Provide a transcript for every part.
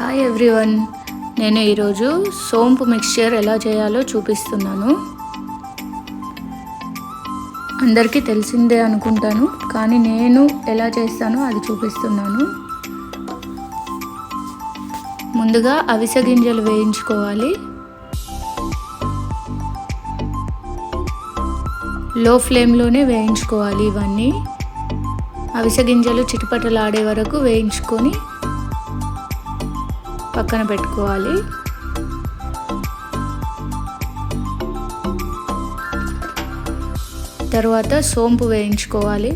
Hi everyone నేను ఈరోజు సోంపు మిక్స్చర్ ఎలా చేయాలో చూపిస్తున్నాను. అందరికీ తెలిసిందే అనుకుంటాను కానీ నేను ఎలా చేస్తానో అది చూపిస్తున్నాను. ముందుగా అవిసె గింజలు వేయించుకోవాలి. లో ఫ్లేమ్లోనే వేయించుకోవాలి ఇవన్నీ. అవిసె గింజలు చిటపటలాడే వరకు వేయించుకొని పక్కన పెట్టుకోవాలి. తర్వాత సోంపు వేయించుకోవాలి.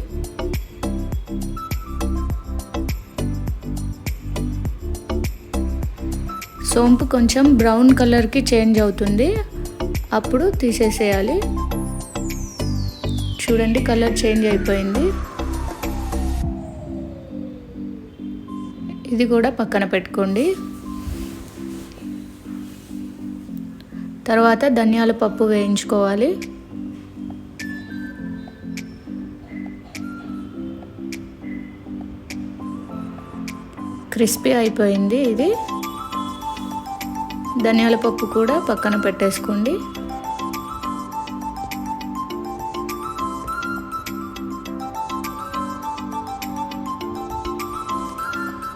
సోంపు కొంచెం బ్రౌన్ కలర్కి చేంజ్ అవుతుంది. అప్పుడు తీసేసేయాలి. చూడండి కలర్ చేంజ్ అయిపోయింది. ఇది కూడా పక్కన పెట్టుకోండి. తర్వాత ధనియాల పప్పు వేయించుకోవాలి. క్రిస్పీ అయిపోయింది ఇది. ధనియాల పప్పు కూడా పక్కన పెట్టేసుకోండి.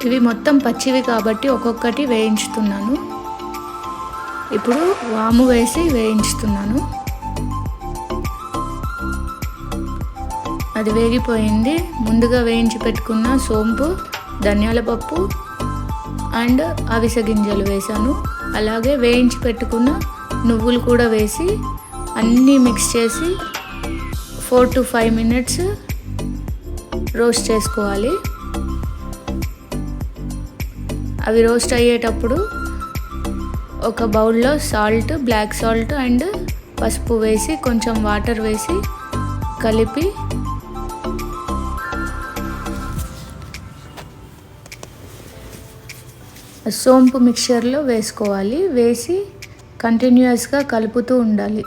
ఇవి మొత్తం పచ్చివి కాబట్టి ఒక్కొక్కటి వేయించుతున్నాను. ఇప్పుడు వాము వేసి వేయించుతున్నాను. అది వేగిపోయింది. ముందుగా వేయించి పెట్టుకున్న సోంపు ధనియాల పప్పు అండ్ అవిసె గింజలు వేసాను అలాగే వేయించి పెట్టుకున్న నువ్వులు కూడా వేసి అన్నీ మిక్స్ చేసి four to five minutes roast చేసుకోవాలి. అవి రోస్ట్ అయ్యేటప్పుడు ఒక బౌల్లో సాల్ట్ బ్లాక్ సాల్ట్ అండ్ పసుపు వేసి కొంచెం వాటర్ వేసి కలిపి సోంపు మిక్చర్లో వేసుకోవాలి. వేసి కంటిన్యూస్గా కలుపుతూ ఉండాలి.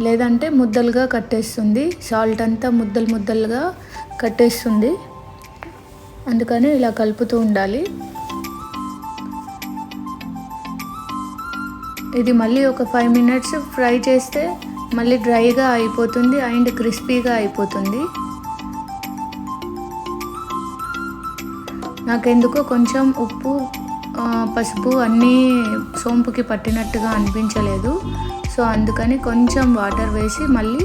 లేదంటే ముద్దలుగా కట్టేస్తుంది. సాల్ట్ అంతా ముద్దలు ముద్దలుగా కట్టేస్తుంది. అందుకని ఇలా కలుపుతూ ఉండాలి. ఇది మళ్ళీ ఒక ఫైవ్ మినిట్స్ ఫ్రై చేస్తే మళ్ళీ డ్రైగా అయిపోతుంది అండ్ క్రిస్పీగా అయిపోతుంది. నాకెందుకో కొంచెం ఉప్పు పసుపు అన్నీ సోంపుకి పట్టినట్టుగా అనిపించలేదు. సో అందుకని కొంచెం వాటర్ వేసి మళ్ళీ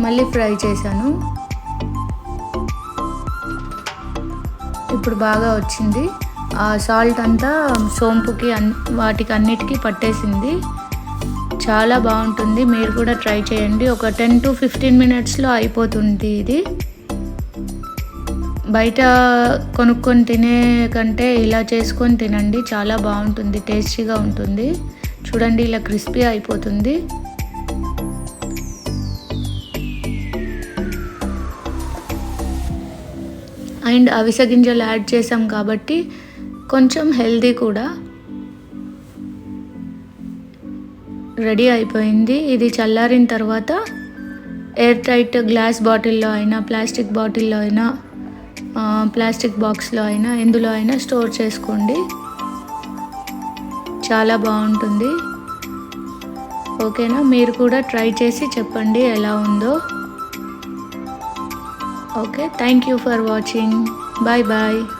మళ్ళీ ఫ్రై చేశాను. ఇప్పుడు బాగా వచ్చింది. ఆ సాల్ట్ అంతా సోంపుకి అన్ వాటికి అన్నిటికీ పట్టేసింది. చాలా బాగుంటుంది. మీరు కూడా ట్రై చేయండి. ఒక టెన్ టు ఫిఫ్టీన్ మినిట్స్లో అయిపోతుంది ఇది. బయట కొనుక్కొని తినే కంటే ఇలా చేసుకొని తినండి. చాలా బాగుంటుంది. టేస్టీగా ఉంటుంది. చూడండి ఇలా క్రిస్పీ అయిపోతుంది. అండ్ అవిసె గింజలు యాడ్ చేసాం కాబట్టి కొంచెం హెల్దీ కూడా. రెడీ అయిపోయింది. ఇది చల్లారిన తర్వాత ఎయిర్ టైట్ గ్లాస్ బాటిల్లో అయినా ప్లాస్టిక్ బాటిల్లో అయినా ప్లాస్టిక్ బాక్స్లో అయినా ఎందులో అయినా స్టోర్ చేసుకోండి. చాలా బాగుంటుంది. ఓకేనా? మీరు కూడా ట్రై చేసి చెప్పండి ఎలా ఉందో. Okay thank you for watching. Bye bye.